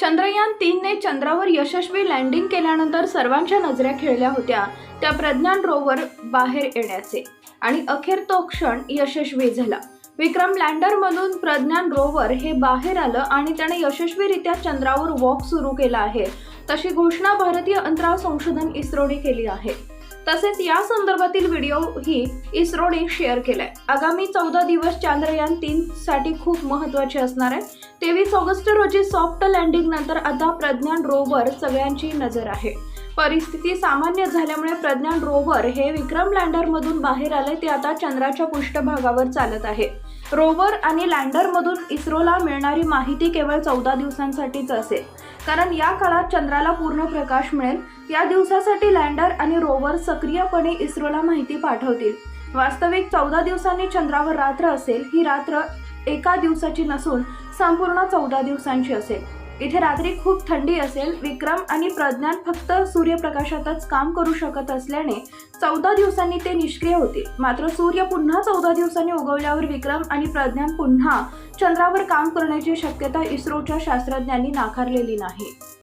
चंद्रयान तीनने चंद्रावर यशस्वी लँडिंग केल्यानंतर सर्वांच्या नजऱ्या खेळल्या होत्या. त्या प्रज्ञान रोवर बाहेर येण्याचे. आणि अखेर तो क्षण यशस्वी झाला. विक्रम लँडरमधून प्रज्ञान रोवर हे बाहेर आलं आणि त्याने यशस्वीरित्या चंद्रावर वॉक सुरू केला आहे. तशी घोषणा भारतीय अंतराळ संशोधन इस्रोने केली आहे. तसेच या संदर्भातील व्हिडिओही इस्रोने शेअर केलाय. आगामी चौदा दिवस चांद्रयान तीन साठी खूप महत्त्वाचे असणार आहे. तेवीस ऑगस्ट रोजी सॉफ्ट लँडिंग नंतर आता प्रज्ञान रोवर सगळ्यांची नजर आहे. परिस्थिती सामान्य झाल्यामुळे प्रज्ञान रोवर हे विक्रम लँडरमधून बाहेर आले ते आता चंद्राच्या पृष्ठभागावर चालत आहे. रोवर आणि लँडरमधून इस्रोला मिळणारी माहिती केवळ चौदा दिवसांसाठीच असेल कारण या काळात चंद्राला पूर्ण प्रकाश मिळेल. या दिवसासाठी लँडर आणि रोवर सक्रियपणे इस्रोला माहिती पाठवतील. वास्तविक चौदा दिवसांनी चंद्रावर रात्र असेल ही रात्र एका दिवसाची नसून संपूर्ण चौदा दिवसांची असेल. इथे रात्री खूप थंडी असेल विक्रम आणि प्रज्ञान फक्त सूर्यप्रकाशातच काम करू शकत असल्याने चौदा दिवसांनी ते निष्क्रिय होतील. मात्र सूर्य पुन्हा चौदा दिवसांनी उगवल्यावर विक्रम आणि प्रज्ञान पुन्हा चंद्रावर काम करण्याची शक्यता इस्रोच्या शास्त्रज्ञांनी नाकारलेली नाही.